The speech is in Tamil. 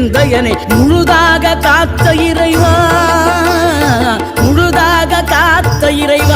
இருந்த என்னை முழுதாக காத்த இறைவா முழுதாக காத்த இறைவா.